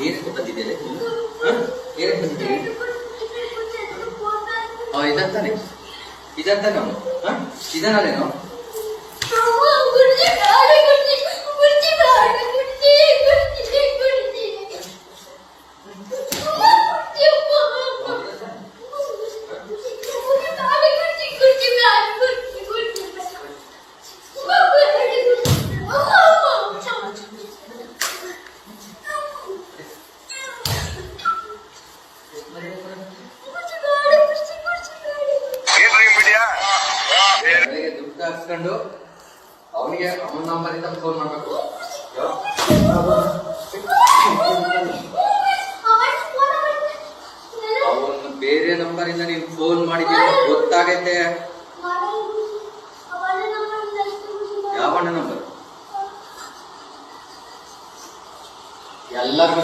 ಏನಕ್ಕೆ ಬಂದಿದ್ದೇನೆ ಏನಕ್ಕೆ ಬಂದಿದ್ದೇನೆ ಇದಂತಾನೆ. ಇದಂತಾನೆ. ಅವನು. ಹಾ? ಹಾಕ್ಸ್ಕೊಂಡು ಅವನಿಗೆ ಅವನ ಇಂದ ಫೋನ್ ಮಾಡ್ಬೇಕು. ಅವನು ಬೇರೆ ನಂಬರಿಂದ ನೀನು ಫೋನ್ ಮಾಡಿದ್ರೆ ಗೊತ್ತಾಗೈತೆ. ಯಾವ ನಂಬರ್ ಎಲ್ಲರಿಗೂ